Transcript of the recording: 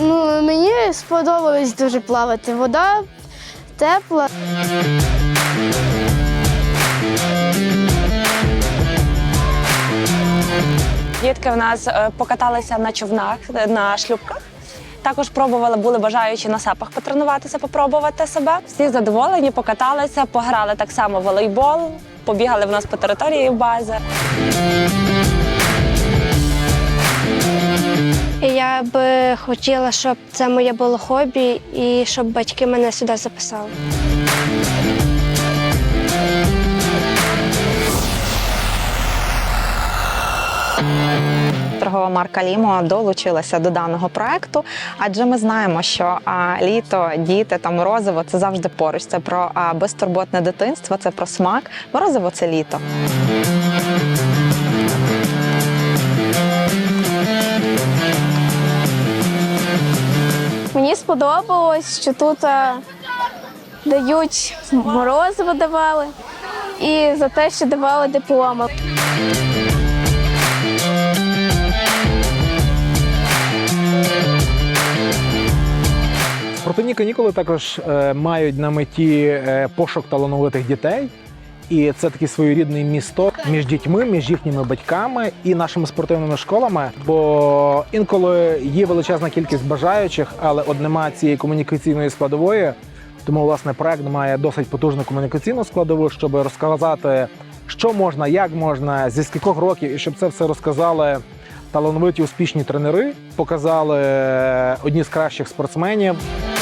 Ну, мені сподобалось дуже плавати. Вода тепла. Дітки в нас е, покаталися на човнах, на шлюпках. Також пробували, були бажаючі на сапах потренуватися, попробувати себе. Всі задоволені, покаталися, пограли так само волейбол, побігали в нас по території бази. Я би хотіла, щоб це моє було хобі і щоб батьки мене сюди записали. Торгова марка Лімо долучилася до даного проекту, адже ми знаємо, що літо, діти та морозиво це завжди поруч. Це про безтурботне дитинство, це про смак. Морозиво це літо. Мені сподобалось, що тут е, дають морозиво давали і за те, що давали дипломи. Спортивні канікули також е, мають на меті е, пошук талановитих дітей. І це такий своєрідний місток між дітьми, між їхніми батьками і нашими спортивними школами. Бо інколи є величезна кількість бажаючих, але от нема цієї комунікаційної складової. Тому власне проект має досить потужну комунікаційну складову, щоб розказати, що можна, як можна, зі скількох років, і щоб це все розказали талановиті успішні тренери, показали одні з кращих спортсменів.